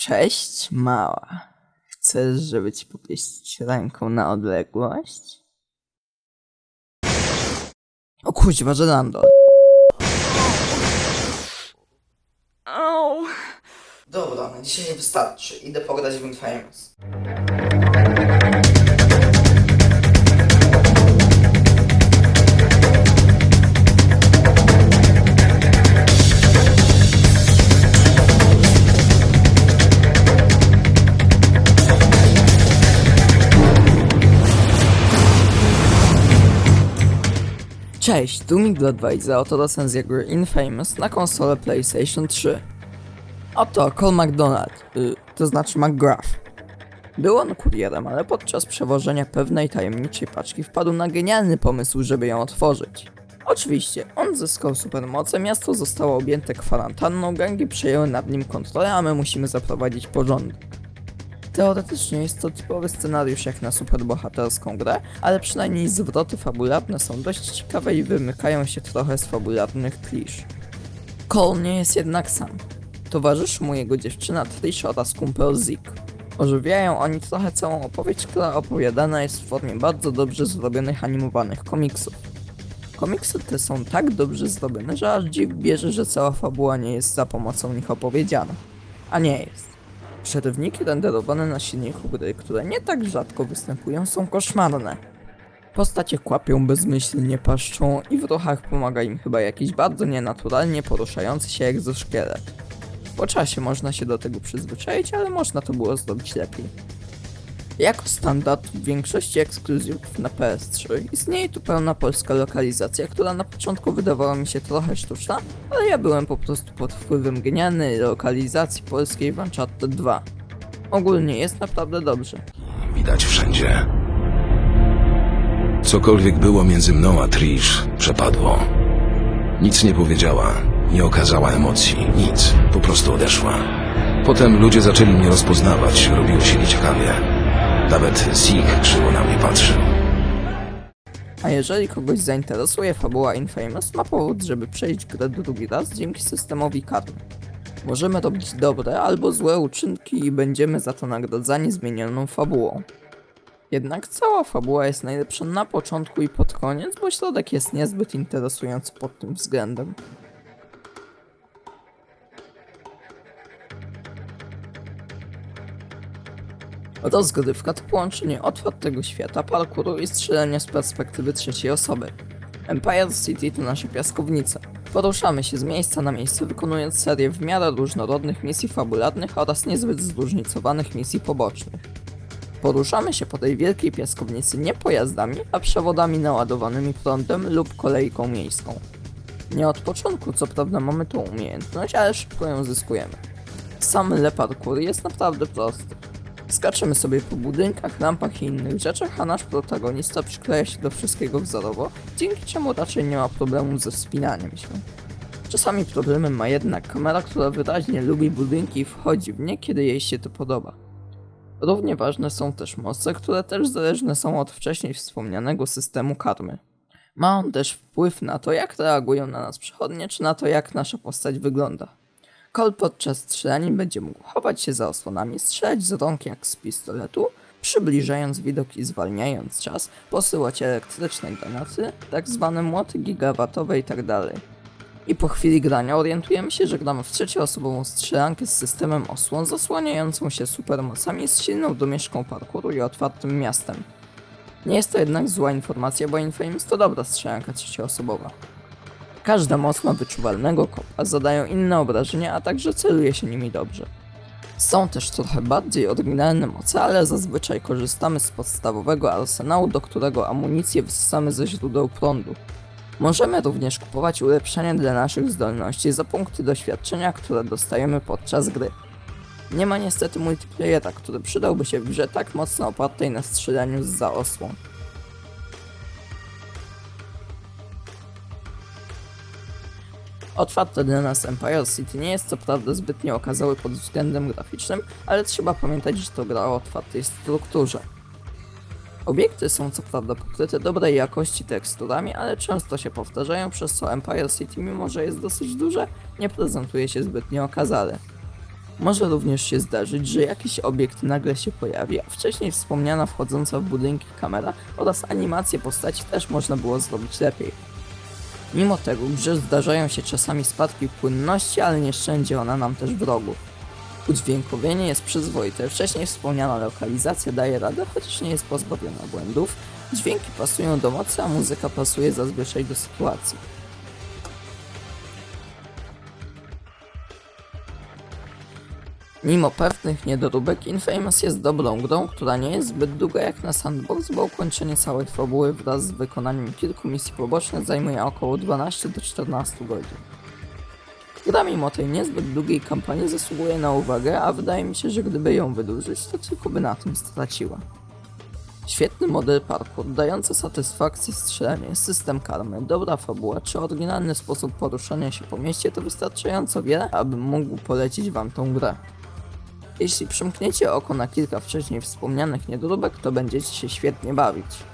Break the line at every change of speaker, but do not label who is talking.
Cześć, mała. Chcesz, żeby ci popieścić ręką na odległość? O kuźwa, że Landor.
Au!
Dobra, na dzisiaj nie wystarczy. Idę pograć w Infamous. Cześć, tu Advisor, oto recenzja gry Infamous na konsolę PlayStation 3. Oto Cole McDonald, y, to znaczy McGrath. Był on kurierem, ale podczas przewożenia pewnej tajemniczej paczki wpadł na genialny pomysł, żeby ją otworzyć. Oczywiście, on zyskał supermoce, miasto zostało objęte kwarantanną, gangi przejęły nad nim kontrolę, a my musimy zaprowadzić porządek. Teoretycznie jest to typowy scenariusz jak na superbohaterską grę, ale przynajmniej zwroty fabularne są dość ciekawe i wymykają się trochę z fabularnych klisz. Cole nie jest jednak sam. Towarzyszy mu jego dziewczyna Trish oraz kumpel Zeke. Ożywiają oni trochę całą opowieść, która opowiadana jest w formie bardzo dobrze zrobionych animowanych komiksów. Komiksy te są tak dobrze zrobione, że aż dziw bierze, że cała fabuła nie jest za pomocą nich opowiedziana. A nie jest. Przerywniki renderowane na silniku gry, które nie tak rzadko występują, są koszmarne. Postacie kłapią bezmyślnie paszczą i w ruchach pomaga im chyba jakiś bardzo nienaturalnie poruszający się egzoszkielet. Po czasie można się do tego przyzwyczaić, ale można to było zrobić lepiej. Jako standard w większości ekskluzywów na PS3 istnieje tu pełna polska lokalizacja, która na początku wydawała mi się trochę sztuczna, ale ja byłem po prostu pod wpływem genialnej lokalizacji polskiej w Uncharted 2. Ogólnie jest naprawdę dobrze.
Widać wszędzie. Cokolwiek było między mną a Trish, przepadło. Nic nie powiedziała, nie okazała emocji, nic, po prostu odeszła. Potem ludzie zaczęli mnie rozpoznawać, robiło się nieciekawie. Nawet Zeke krzywo na mnie patrzył.
A jeżeli kogoś zainteresuje fabuła Infamous, ma powód, żeby przejść grę drugi raz dzięki systemowi karmy. Możemy robić dobre albo złe uczynki i będziemy za to nagradzani zmienioną fabułą. Jednak cała fabuła jest najlepsza na początku i pod koniec, bo środek jest niezbyt interesujący pod tym względem. Rozgrywka to połączenie otwartego świata, parkouru i strzelania z perspektywy trzeciej osoby. Empire City to nasza piaskownica. Poruszamy się z miejsca na miejsce, wykonując serię w miarę różnorodnych misji fabularnych oraz niezbyt zróżnicowanych misji pobocznych. Poruszamy się po tej wielkiej piaskownicy nie pojazdami, a przewodami naładowanymi prądem lub kolejką miejską. Nie od początku, co prawda mamy tą umiejętność, ale szybko ją zyskujemy. Sam le parkour jest naprawdę prosty. Skaczemy sobie po budynkach, lampach i innych rzeczach, a nasz protagonista przykleja się do wszystkiego wzorowo, dzięki czemu raczej nie ma problemu ze wspinaniem się. Czasami problemem ma jednak kamera, która wyraźnie lubi budynki i wchodzi w nie, kiedy jej się to podoba. Równie ważne są też moce, które też zależne są od wcześniej wspomnianego systemu karmy. Ma on też wpływ na to, jak reagują na nas przechodnie, czy na to, jak nasza postać wygląda. Cole podczas strzelanin będzie mógł chować się za osłonami, strzelać z rąk jak z pistoletu, przybliżając widok i zwalniając czas, posyłać elektryczne granaty, tak zwane młoty gigawatowe itd. I po chwili grania orientujemy się, że gramy w trzecioosobową strzelankę z systemem osłon zasłaniającą się supermocami z silną domieszką parkouru i otwartym miastem. Nie jest to jednak zła informacja, bo Infamous to dobra strzelanka trzecioosobowa. Każda moc ma wyczuwalnego kopa, zadają inne obrażenia, a także celuje się nimi dobrze. Są też trochę bardziej oryginalne moce, ale zazwyczaj korzystamy z podstawowego arsenału, do którego amunicję wysysamy ze źródeł prądu. Możemy również kupować ulepszenia dla naszych zdolności za punkty doświadczenia, które dostajemy podczas gry. Nie ma niestety multiplayera, który przydałby się w grze tak mocno opartej na strzelaniu z za dla nas Empire City nie jest co prawda zbytnio okazały pod względem graficznym, ale trzeba pamiętać, że to gra o otwartej strukturze. Obiekty są co prawda pokryte dobrej jakości teksturami, ale często się powtarzają, przez co Empire City, mimo że jest dosyć duże, nie prezentuje się zbytnio okazale. Może również się zdarzyć, że jakiś obiekt nagle się pojawi, a wcześniej wspomniana wchodząca w budynki kamera oraz animacje postaci też można było zrobić lepiej. Mimo tego w grze zdarzają się czasami spadki płynności, ale nie szczędzi ona nam też wrogów. Udźwiękowienie jest przyzwoite, wcześniej wspomniana lokalizacja daje radę, chociaż nie jest pozbawiona błędów. Dźwięki pasują do mocy, a muzyka pasuje zazwyczaj do sytuacji. Mimo pewnych niedoróbek, Infamous jest dobrą grą, która nie jest zbyt długa jak na Sandbox, bo ukończenie całej fabuły wraz z wykonaniem kilku misji pobocznych zajmuje około 12 do 14 godzin. Gra mimo tej niezbyt długiej kampanii zasługuje na uwagę, a wydaje mi się, że gdyby ją wydłużyć, to tylko by na tym straciła. Świetny model parkour, dający satysfakcję strzelanie, system karmy, dobra fabuła czy oryginalny sposób poruszania się po mieście to wystarczająco wiele, abym mógł polecić wam tą grę. Jeśli przymkniecie oko na kilka wcześniej wspomnianych niedoróbek, to będziecie się świetnie bawić.